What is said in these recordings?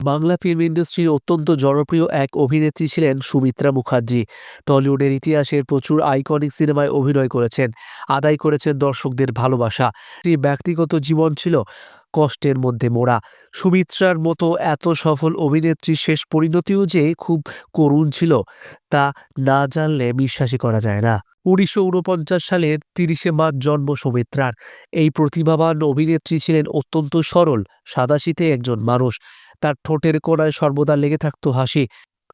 Bangla film ইন্ডাস্ট্রির অত্যন্ত জনপ্রিয় এক অভিনেত্রী ছিলেন সুমিত্রা মুখার্জি। টলিউডের ইতিহাসের প্রচুর আইকনিক সিনেমায় অভিনয় করেছেন, আদায় করেছেন দর্শকদের ভালোবাসা। ব্যক্তিগত জীবন ছিল কষ্টের মধ্যে মোড়া। সুমিত্রার মতো এত সফল অভিনেত্রীর শেষ পরিণতিও যে খুব করুণ ছিল, তা না জানলে বিশ্বাসই করা যায় না। উনিশশো উনপঞ্চাশ সালের তিরিশে মার্চ জন্ম সুমিত্রার। এই প্রতিভাবান অভিনেত্রী ছিলেন অত্যন্ত সরল সাদাশীতে একজন মানুষ। তার ঠোঁটের কোণায় সর্বদা লেগে থাকত হাসি।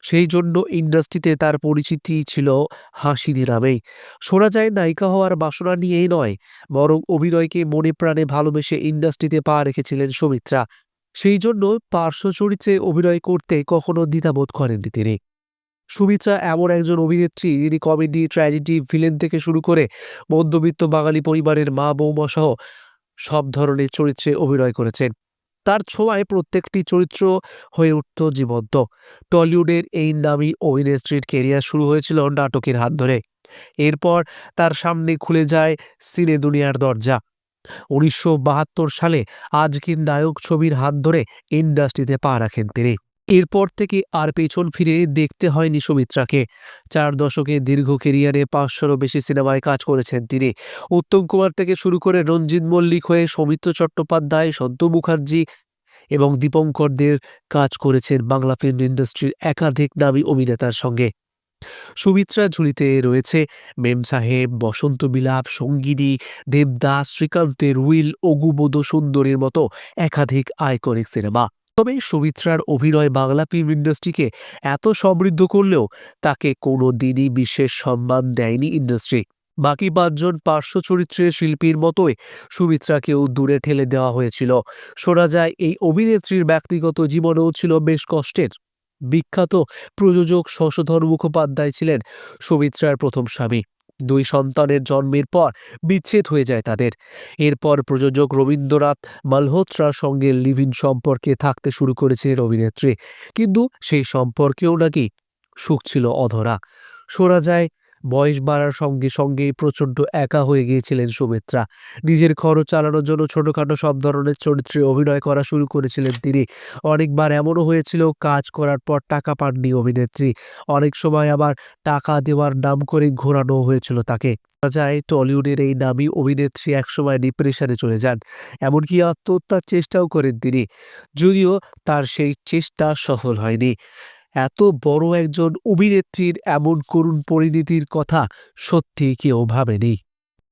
সেই জন্য ইন্ডাস্ট্রিতে তার পরিচিতি ছিল হাসির নামেই শোনা যায়, নায়িকা হওয়ার বাসনা নিয়েই নয়, বরং অভিনয়কে মনে প্রাণে ভালোবেসে ইন্ডাস্ট্রিতে পা রেখেছিলেন সৌমিত্রা। সেই জন্য পার্শ্ব চরিত্রে অভিনয় করতে কখনো দ্বিধাবোধ করেননি তিনি। সুমিত্রা এমন একজন অভিনেত্রী, যিনি কমেডি, ট্র্যাজেডি, ভিলেন থেকে শুরু করে মধ্যবিত্ত বাঙালি পরিবারের মা বৌমা সহ সব ধরনের চরিত্রে অভিনয় করেছেন। তার ছোঁয়ায় প্রত্যেকটি চরিত্র হয়ে উঠত জীবন্ত। টলিউডের এই নামী অভিনেত্রীর কেরিয়ার শুরু হয়েছিল নাটকের হাত ধরে। এরপর তার সামনে খুলে যায় সিনে দুনিয়ার দরজা। উনিশশো বাহাত্তর সালে আজকের নায়ক ছবির হাত ধরে ইন্ডাস্ট্রিতে পা রাখেন তিনি। এরপর থেকে আর পেছন ফিরে দেখতে হয়নি সুমিত্রাকে। চার দশকে দীর্ঘ কেরিয়ারে পাঁচশোরও বেশি সিনেমায় কাজ করেছেন তিনি। উত্তম কুমার থেকে শুরু করে রঞ্জিত মল্লিক হয়ে সৌমিত্র চট্টোপাধ্যায়, সদ্য মুখার্জি এবং দীপঙ্করদের কাজ করেছেন বাংলা ফিল্ম ইন্ডাস্ট্রির একাধিক নামী অভিনেতার সঙ্গে। সুমিত্রা ঝুলিতে রয়েছে মেম সাহেব, বসন্ত বিলাপ, সঙ্গিনী, দেবদাস, শ্রীকান্তের উইল, অগুবোধ সুন্দরীর মতো একাধিক আইকনিক সিনেমা তবে সুমিত্রার অভিনয় বাংলা ফিল্ম ইন্ডাস্ট্রিকে এত সমৃদ্ধ করলেও তাকে কোনো দিনই বিশেষ সম্মান দেয়নি ইন্ডাস্ট্রি বাকি পাঁচজন পার্শ্ব চরিত্রের শিল্পীর মতোই সুমিত্রাকেও দূরে ঠেলে দেওয়া হয়েছিল। শোনা যায়, এই অভিনেত্রীর ব্যক্তিগত জীবনেও ছিল বেশ কষ্টের। বিখ্যাত প্রযোজক শশধর মুখোপাধ্যায় ছিলেন সুমিত্রার প্রথম স্বামী। দুই সন্তানের জন্মের পর বিচ্ছেদ হয়ে যায় তাদের। এরপর প্রযোজক রবীন্দ্রনাথ মালহোত্রার সঙ্গে লিভিন সম্পর্কে থাকতে শুরু করেছিলেন অভিনেত্রী। কিন্তু সেই সম্পর্কেও নাকি সুখ ছিল অধরা। শোনা যায় বয়স বাড়ার সঙ্গে সঙ্গেই প্রচণ্ড একা হয়ে গিয়েছিলেন সুমিত্রা। নিজের খরচ চালানোর জন্য ছোটোখাটো সব ধরনের চরিত্রে অভিনয় করা শুরু করেছিলেন তিনি। অনেকবার এমনও হয়েছিল, কাজ করার পর টাকা পাননি অভিনেত্রী। অনেক সময় আবার টাকা দেওয়ার নাম করে ঘোরানো হয়েছিল তাকে। যায়, টলিউডের এই নামী অভিনেত্রী একসময় ডিপ্রেশনে চলে যান, এমনকি আত্মহত্যার চেষ্টাও করেন তিনি। যদিও তার সেই চেষ্টা সফল হয়নি। এত বড় একজন অভিনেত্রীর এমন করুণ পরিণতির কথা সত্যিই কেউ ভাবেনি।